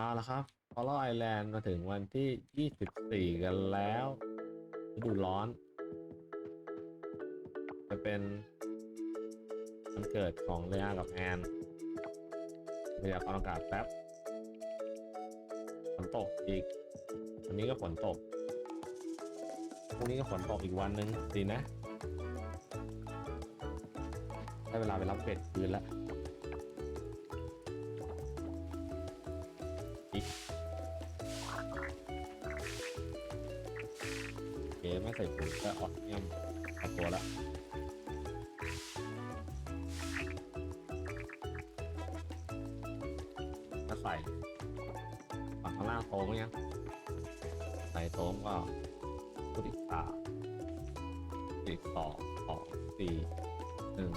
เอาละครับพอลไอแลนด์มาถึงวันที่ 24 กันแล้วฤดูร้อน จะเป็นวันเกิดของเรียกับแอนพยากรณ์อากาศแป๊บฝนตกอีก วันนี้ก็ฝนตกพรุ่งนี้ก็ฝนตกอีกวันหนึ่งดีนะ ได้เวลาไปรับเป็ดคืนแล้ว ส่ปุ๋ยก็ออกเงียมเอาตัวละถ้าใส่ฝั่งข้างล่างโต้งยังใส่โต้งก็พุทธิสามสิบสองสองสี่หนึ่ง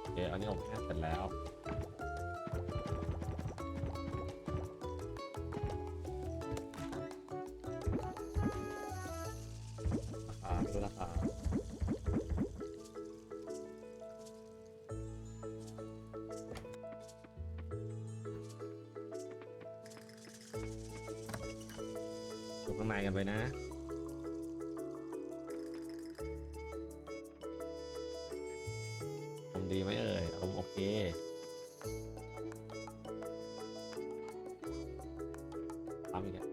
โอเคอันนี้ผมแห้เสร็จแล้ว้ำอีกแล้ว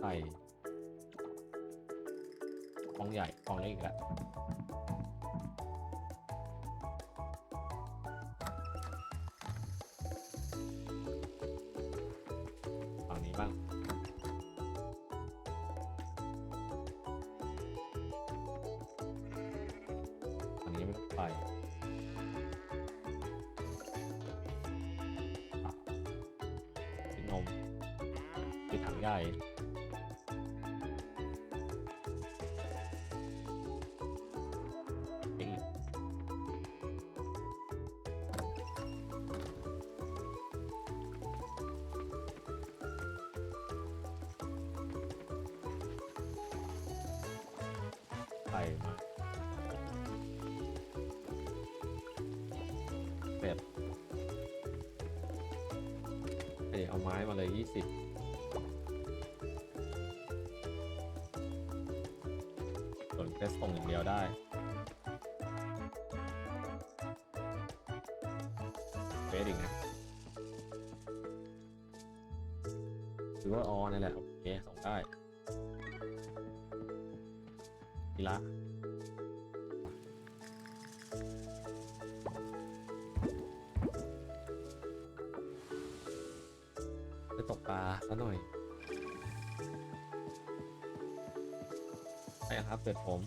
ใส่กองใหญ่กองเล็กอีกแล้ว มาเป็ดเอ้ยเอาไม้มาเลยยี่สิบส่วนแค่ส่งอย่างเดียวได้เฟสอีกนะหรือว่าออนี่แหละ ตกปลาซะหน่อยไปครับเป็ดผม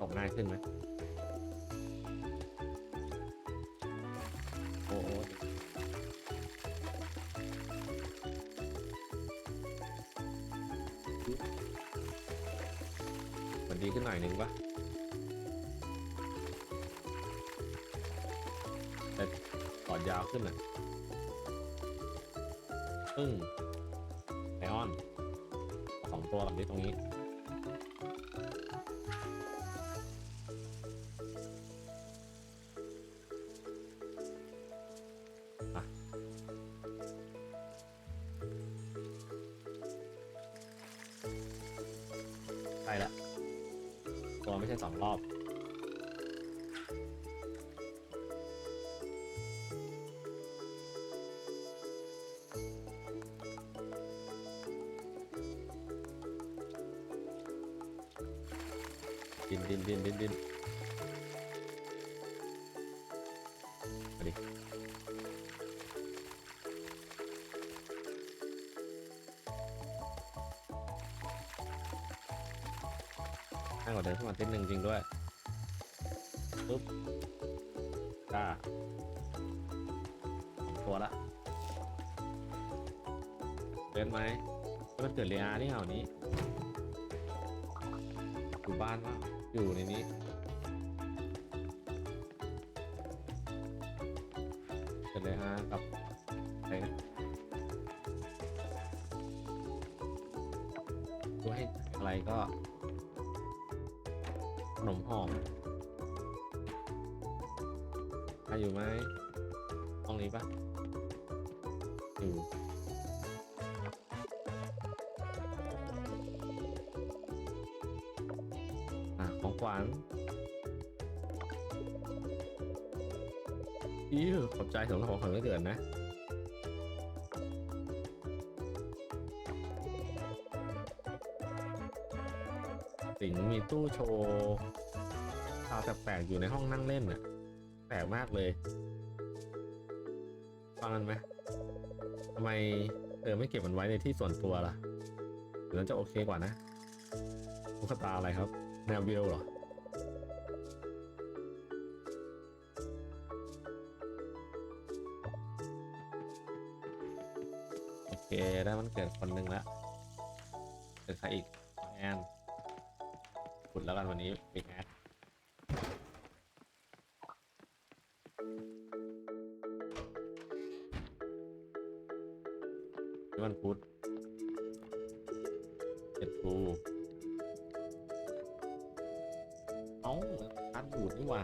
นี่จะตกง่ายขึ้นไหมโอ้โหมันดีขึ้นหน่อยนึงปะแต่ก่อยาวขึ้นอะซึ่งไอออนสองตัวแบบนี้ตรงนี้ ละตัวไม่ใช่สองรอบ ยเดิมขึ้นมาเติดหนึ่งจริงด้วยปุ๊บจ้าตัวละเดินไหมมันเกิดเรียนี่เหรอนี้อยู่บ้านว่าอยู่ในนี้เกิดเรียกับใครนะดูให้อะไรก็ นมหอมใครอยู่ไหมห้องนี้ปะอยู่อะของขวัญอิ้วขอบใจสำหรับของขวัญวันเกิดนะ งมีตู้โชว์ข่าวแปลกๆอยู่ในห้องนั่งเล่นน่ะแปลกมากเลยฟังกันไหมทำไมเธอไม่เก็บมันไว้ในที่ส่วนตัวล่ะหรือนั้นจะโอเคกว่านะตุ๊กตาอะไรครับ แนววิวเหรอโอเค ได้มันเกิดคนหนึ่งแล้วเกิดใครอีกองแอน ขุดแล้วกันวันนี้ปิกแอดนี่วันพุธเจ็ดทูเอ้าคัดบูดนี่ว่า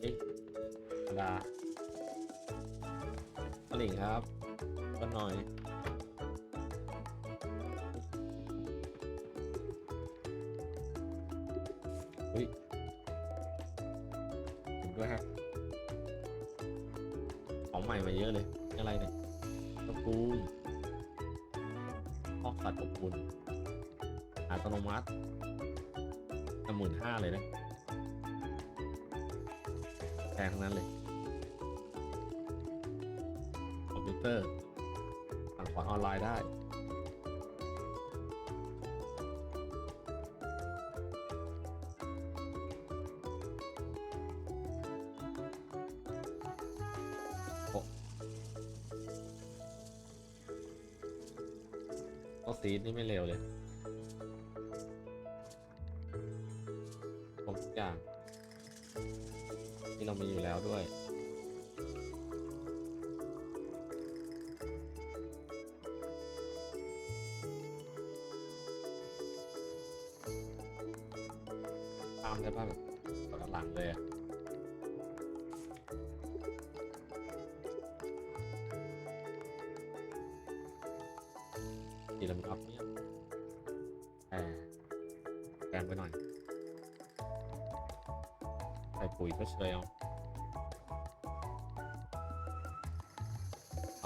เอ๊ะธรรมดาตลิ่งครับก็หน่อย ตอร์สั่งของออนไลน์ได้ ก็ซีดนี่ไม่เร็วเลย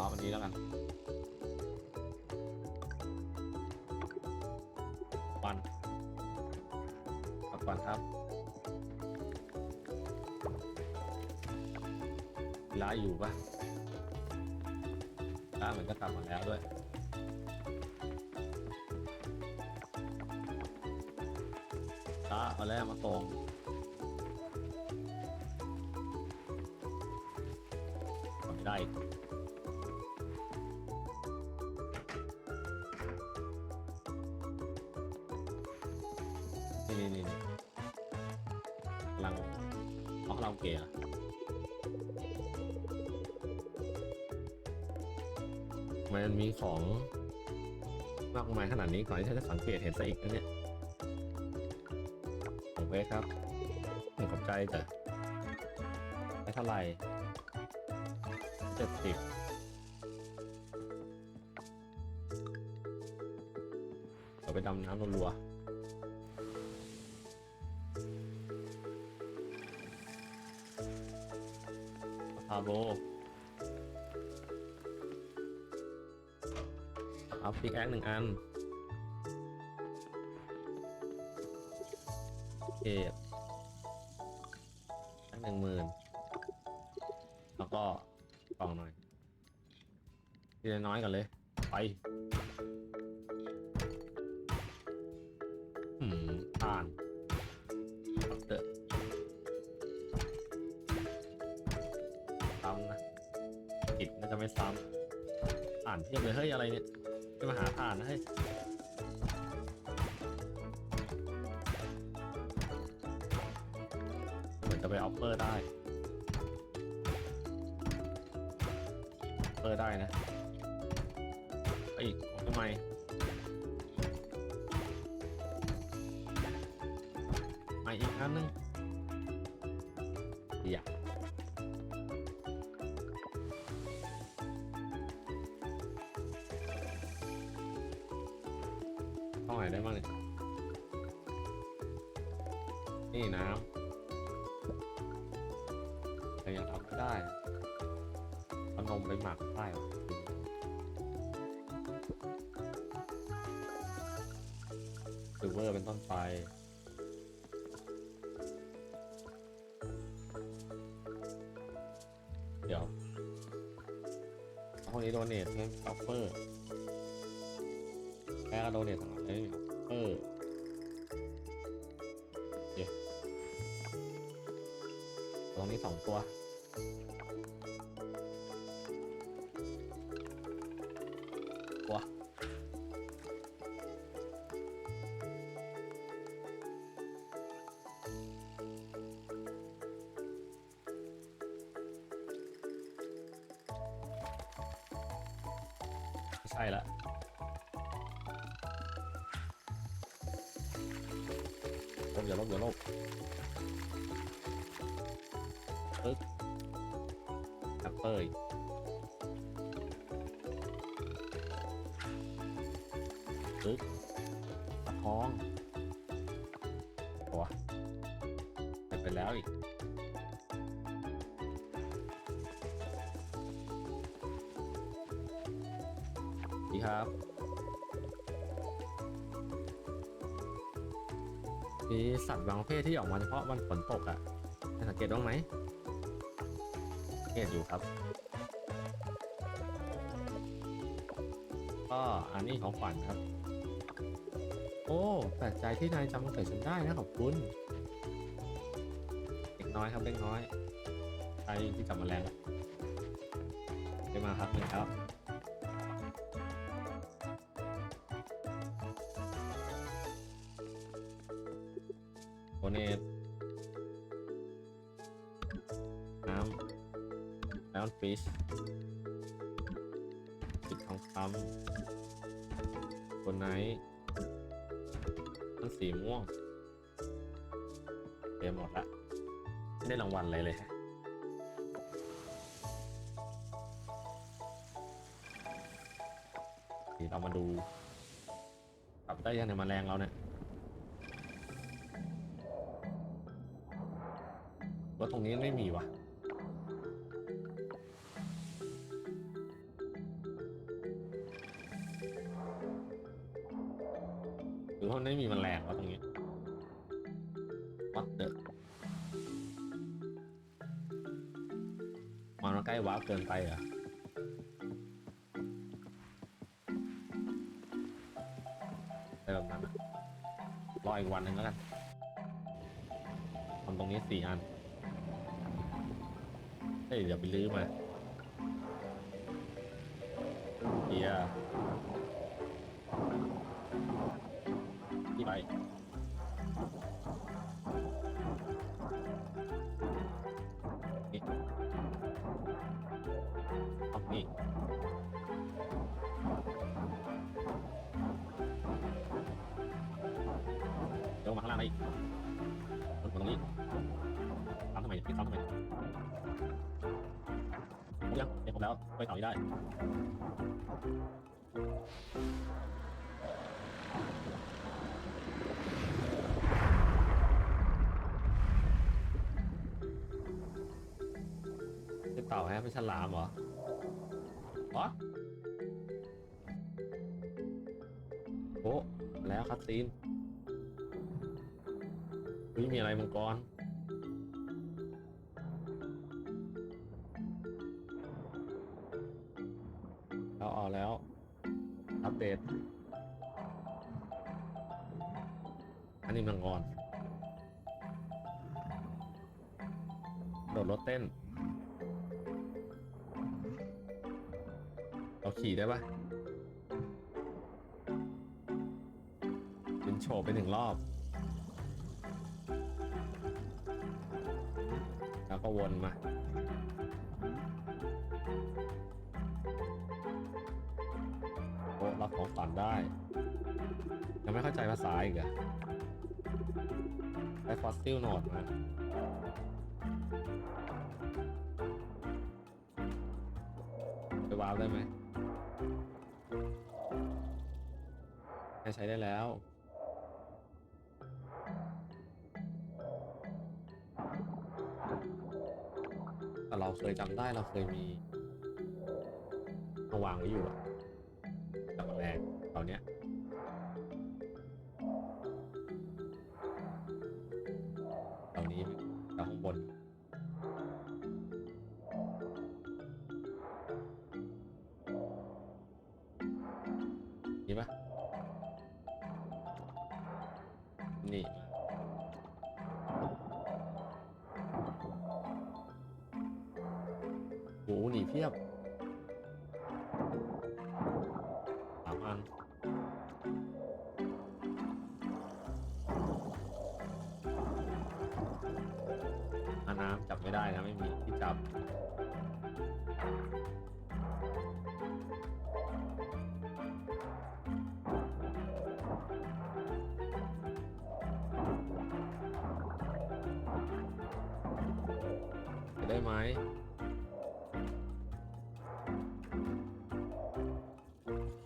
อาอันนี้แล้วกันวันปักวันครับเวลาอยู่ปะเวลาเหมือนจะกลับมาแล้วด้วยตาเอาแล้วมาตรงไม่ได้ นี่นี่นี่กำลังเอาเราเกะอทำไมมันมีของมากมายขนาดนี้ก่อนที่ฉันจะสังเกตเห็นซะอีกนะเนี่ยของเวครับผมขอบใจแต่ได้เท่าไหร่เจ็ดสิบเราไปดำน้ำรัวๆ โบเอาพิกแอคหนึ่งอันเกตตั้งหนึ่งหมื่นแล้วก็กล่องหน่อยทีละน้อยก่อนเลย ไป เทียบเลยเฮ้ยอะไรเนี่ยจะมาหาผ่านนะเฮ้ยเหมือนจะไปออฟเฟอร์ได้ออฟเฟอร์ได้นะไอ้ทำไมมาอีกอันนึง ข้าไหนได้บ้างเนี่ย นี่น้ำแต่ยังทำไม่ได้เอานมไปหมักได้หรอซิลเวอร์เป็นต้นไปเดี๋ยวห้องนี้โดเนทงั้นออฟเฟอร์ โดเนทสองอันเลยออฟเฟอร์เดี๋ยวตรงนี้สองตัวตัวไม่ใช่ละ ลบอย่าลบปึ๊กแอปเปิลปึ๊กตะทองตัวไปไปแล้วอีกดีครับ มีสัตว์บางประเภทที่ออกมาเฉพาะวันฝนตกอะ่ะสังเกตบ้างไหมสังเกตอยู่ครับ ก็อันนี้ของขวัญครับ โอ้แปลกใจที่นายจำมันเกิดฉันได้นะขอบคุณเด็กน้อยครับเด็กน้อยใครที่จับแมลงได้มาครับหนึ่งครับ หมดละไม่ได้รางวัลอะไรเลยฮะเรามาดูกลับได้ยังในแมลงเราเนี่ยว่าตรงนี้ไม่มีวะหรือว่าไม่มีแมันแรง ไปเหรออะไรแบบนั้นอะรออีกวันหนึ่งแล้วกันทำตรงนี้สี่อันเฮ้ยเดี๋ยวไปลื้อมาเฮียที่ไป เอานี่เดี๋ยวมาข้างล่างอีกตรงนี้ทำทำไมปิดทำทำไมผมยังเดี๋ยวผมแล้วไปต่อไม่ได้ เป็นเต่าฮะเป็นฉลามเหรออ๋อโอ้แล้วคัตซีนเฮ้ยมีอะไรมังกร ปะเป็นโฉบไปหนึ่งรอบ แล้วก็วนมาโอ้รับของฝันได้ยังไม่เข้าใจภาษาอีกอะได้ฟอสซิลโนดมาไปวาร์ปได้ไหม ใช้ได้แล้ว แต่เราเคยจำได้เราเคยมีมาวางไว้อยู่อะจากแรกตอนเนี้ยตอนนี้จากข้างบนนี่ปะ นี่ โห หนีเพียบสามอันอาน้ำจับไม่ได้นะ ไม่มีที่จับ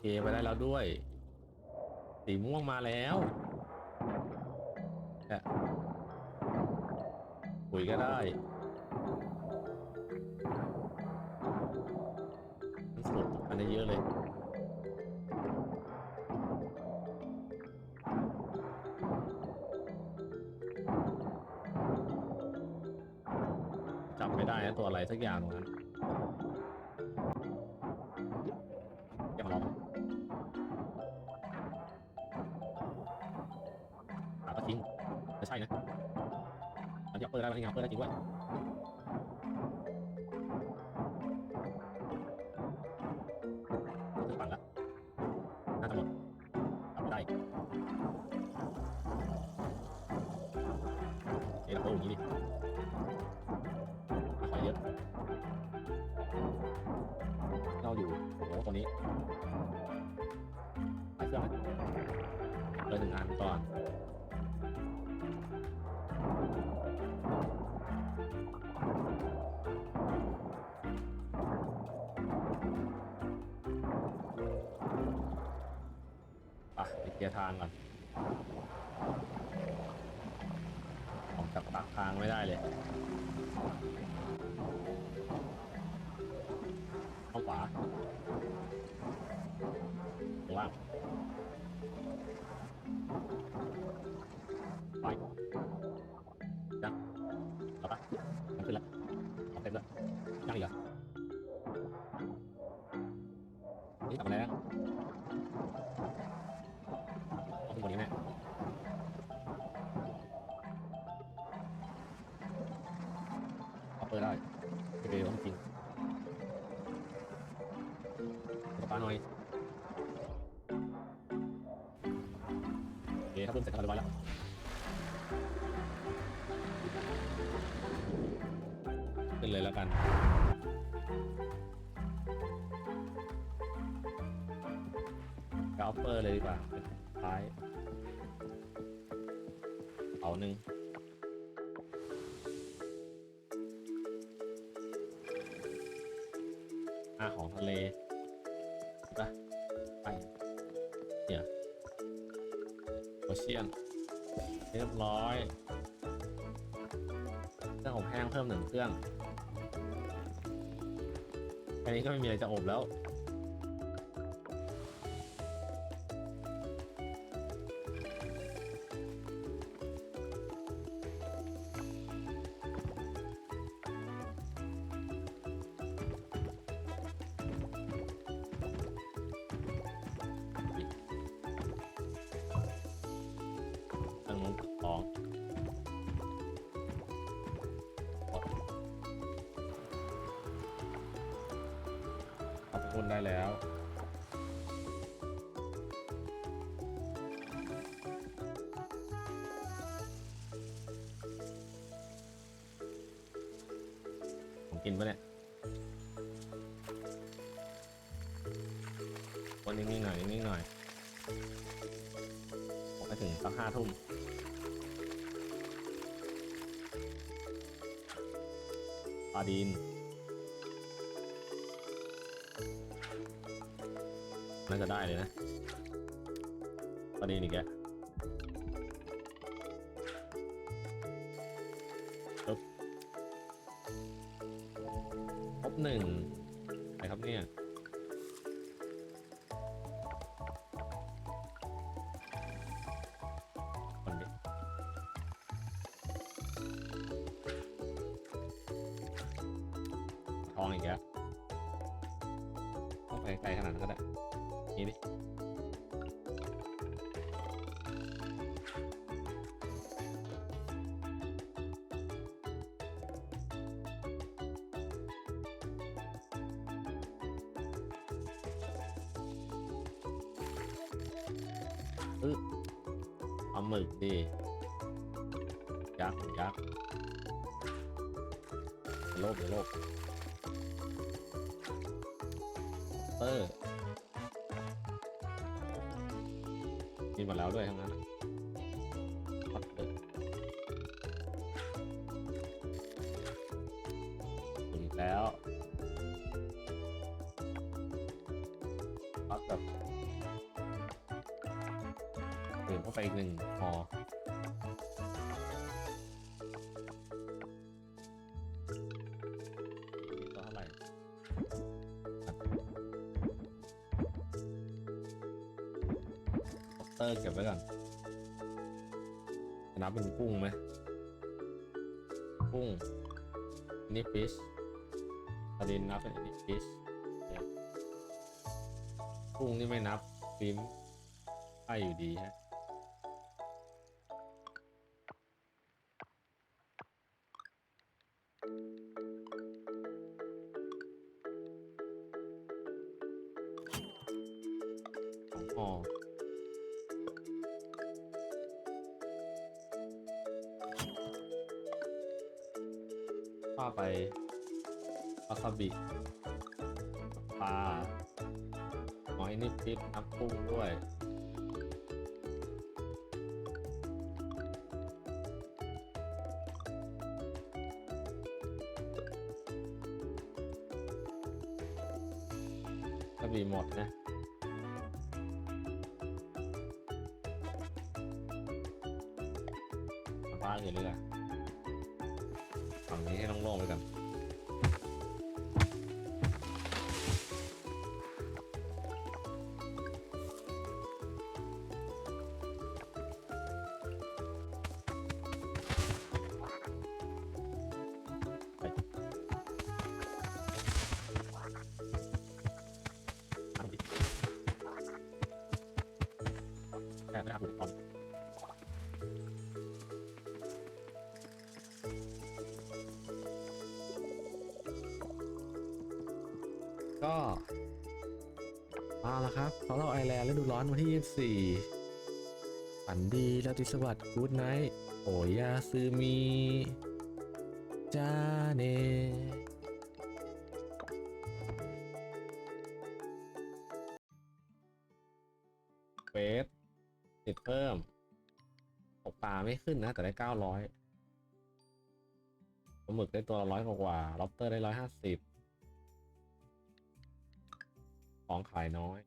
เคไปได้แล้วด้วย สีม่วงมาแล้วแกะปุ๋ยก็ได้มันสุดอันนี้เยอะเลยจับไม่ได้นะตัวอะไรสักอย่างนั้น ด้วยถึงปั่นละน่าจะหมดจับไม่ได้เอ้ยเราโอ้ยางนี้ดิขอเยอะเราอยู่โอ้โหตัวนี้ไปเครื่องไหมเลยหนึ่งอันก่อน ไปไปเคลียร์ทางก่อน ออกจากปากทางไม่ได้เลย เอาหนึ่งอาของทะเลปไปเนี่ยโอเชียนเรียบร้อยเครื่องอบแห้งเพิ่มหนึ่งเครื่องแค่นี้ก็ไม่มีอะไรจะอบแล้ว รุ่นได้แล้วผมกินปะเนี่ยวันนิ่งๆหน่อยนิ่งๆหน่อยผมไปถึงสักห้าทุ่มปลาดีน น่าจะได้เลยนะปลาดีนอีกแกจบครบหนึ่งอะไรครับเนี่ย ดิยักษ์ยักษ์โลภอย่าโลภเตอร์มีมดแล้วด้วยทั้งนั้น ไปอีกหนึ่งพอนี่ก็เท่าไหร่เตอร์เก็บไว้ก่อนนับเป็นกุ้งไหมกุ้งนี่ฟิชประเด็นนับเป็นอันนี้ฟิชกุ้งนี่ไม่นับฟิมใช่อยู่ดีฮะ กระบี่หมดนะ เอาละครับสำหรับไอแลนด์ฤดูร้อนวันที่ 24 ฝันดีล้วติสวัสดิ์กู๊ดไนท์โอยาซึมีจาเนเฟสติดเพิ่มตกปลาไม่ขึ้นนะ แต่ได้เก้าร้อยปลาหมึกได้ตัวละร้อยกว่าล็อบเตอร์ได้ร้อยห้าสิบ ของขายน้อย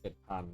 เจ็ดพัน